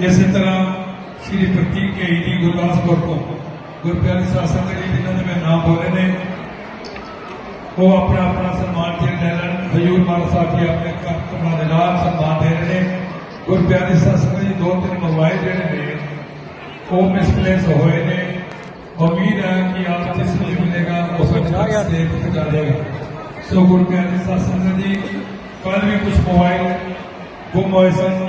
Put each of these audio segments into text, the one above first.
ਇਸੇ ਤਰ੍ਹਾਂ ਸ਼੍ਰੀ ਪ੍ਰਤੀਕ ਕੇ ਜੀ ਗੁਰਦਾਸਪੁਰ ਤੋਂ ਗੁਰਪਿਆਰੀ ਸਾਸੰਗ ਜੀ ਜਿਨ੍ਹਾਂ ਦੇ ਮੈਂ ਨਾਮ ਬੋਲੇ ਨੇ ਉਹ ਆਪਣਾ ਆਪਣਾ ਸਨਮਾਨ ਜੇ ਲੈ ਲੈਣ ਹਜੂਰ ਮਾਨ ਸਾਹਿਬ ਜੀ ਆਪਣੇ ਕਰਤਮਾਂ ਦੇ ਨਾਲ ਸਨਮਾਨ ਦੇ ਰਹੇ ਨੇ ਗੁਰਪਿਆਰੀ ਸਾਸੰਗ ਜੀ ਦੋ ਤਿੰਨ ਮੋਬਾਈਲ ਜਿਹੜੇ ਨੇ ਉਹ ਮਿਸਪਲੇਸ ਹੋਏ ਨੇ ਉਮੀਦ ਹੈ ਕਿ ਆਪ ਜਿਸ ਨੂੰ ਵੀ ਮਿਲੇਗਾ ਉਸ ਨੂੰ ਦੇ ਪਹੁੰਚਾ ਦੇਗਾ ਸੋ ਗੁਰਪਿਆਰੀ ਸਾਸੰਗ ਜੀ ਕੱਲ ਵੀ ਕੁਝ ਮੋਬਾਈਲ ਗੁੰਮ ਹੋਏ ਸਨ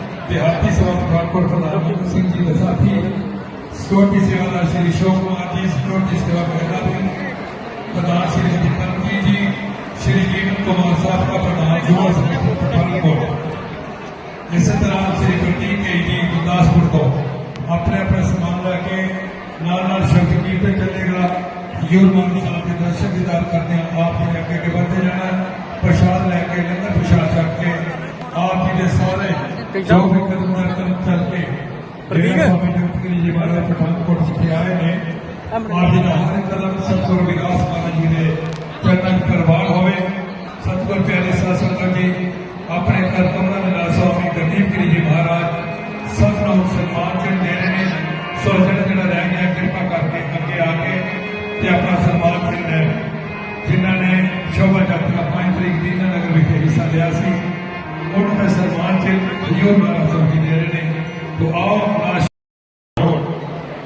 دیہاتی سماج پٹھانکوٹ خدان سنگھ جی کے ساتھی سیکورٹی سیوادار شری شوک کمار جی سیکورٹی سیوا مہرابی خدان شری ہری تنکی جی شری جیون کمار صاحب کا پردھان یوا پٹھانکوٹ اسی طرح شری گردیپ کے جی گرداسپور کو اپنے اپنے سامان لے کے نال شبد کیرتن چلے گا یورمان صاحب کے درشن دیدار کرتے ہیں آپ نے اگے کے بڑھتے جانا ہے پرشاد لے کے لنگر پرشاد چھک کے پٹھانکوٹ سے آئے ہیں۔ قدم ستر وکاس مانا جی نے چرن پروار ہوئے۔ ستر پیارے ساسک جی اپنے کرکمر سوامی گردیپ گری جی مہاراج۔ سب نو سلمان چڑھ دے رہے ہیں۔ سوچن جڑا رہ گیا کرپا کر کے اگے آ کے تے اپنا سلمان چڑھ رہے جنہوں نے شوبھا یاترا پانچ تاریخ دینگر وکے حصہ لیا سی۔ کے حضور والا صاحب دے رہے ہیں تو آپ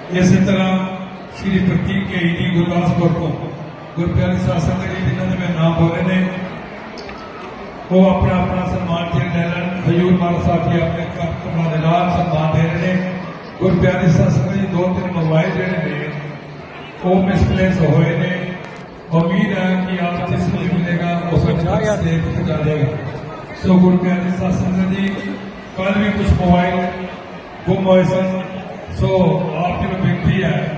اسی طرح شری پرتیب کے ایڈی گرباسپور کو۔ گرپیاری صاحب سنگھ جی جنہوں میں نام بولے نے۔ وہ اپنا اپنا سنمان دے رہے ہیں حضور والا صاحب جی اپنے کپڑا دلال سنمان دے رہے ہیں گرپیاری صاحب سنگھ جی دو تین موبائل جڑے نے۔ وہ مس ہوئے نے۔ امید ہے کہ آپ جس کو ملے گا اس کو جا کے دیکھ کر دے گا۔ سو گڈ مین سر سندر جی کل بھی کچھ موبائل گم ہوئے سن، سو آپ کی بےنتی ہے۔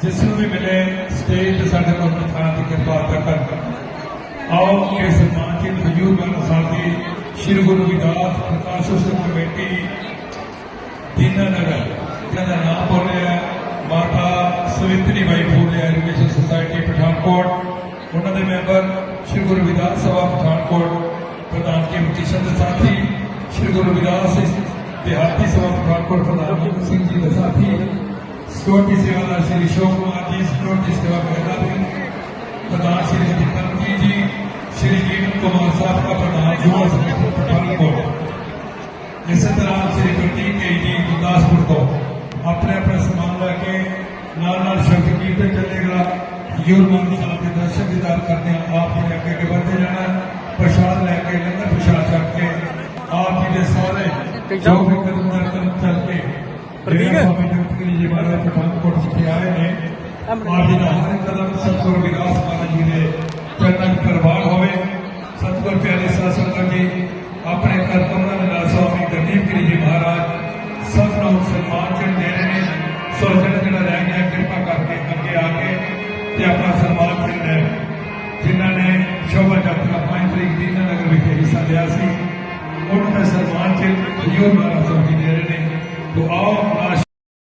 جس نے بھی ملے اسٹیج سے سارے کو پرتھان کی کرپا ادا کر آؤ کے سلمان جی حجور بن ساتھی۔ شری گرو وداس پرکاش اتسو بیٹی دینا نگر۔ جہاں نام بولے ہے، ماتا سوتری by Phule education society Pathankot. انہوں نے ممبر شری گرو وداس سبھا پٹھانکوٹ۔ جی کمپٹیشن کے ساتھی، شری گرو ولاس دیہاتی سماج پٹھانکوٹ پردھان سنگھ جی کے ساتھی سکیورٹی سیوا شری شوک کمار جی سکیورٹی سیوا بہن پردھان شری جتنی جی شری کیرت کمار صاحب کا پردھان یووا سمیت پٹھانکوٹ اسی طرح شری گردیپ کے جی گرداسپور کو اپنے اپنے سامان لے کے نال نال شکتی کیرتن چلے گا۔ یور مان صاحب کے درشن دیدار کرنے آپ نے اگے اگے بڑھتے جانا ہے۔ جو بھی قدم جی مہاراج سب کو سلمان چڑھ دے رہے ہیں سوچن جڑا رہ گیا کرپا کر جنہ نے شوبھا یاترا پانچ تاریخ کی until the of Saudi to all.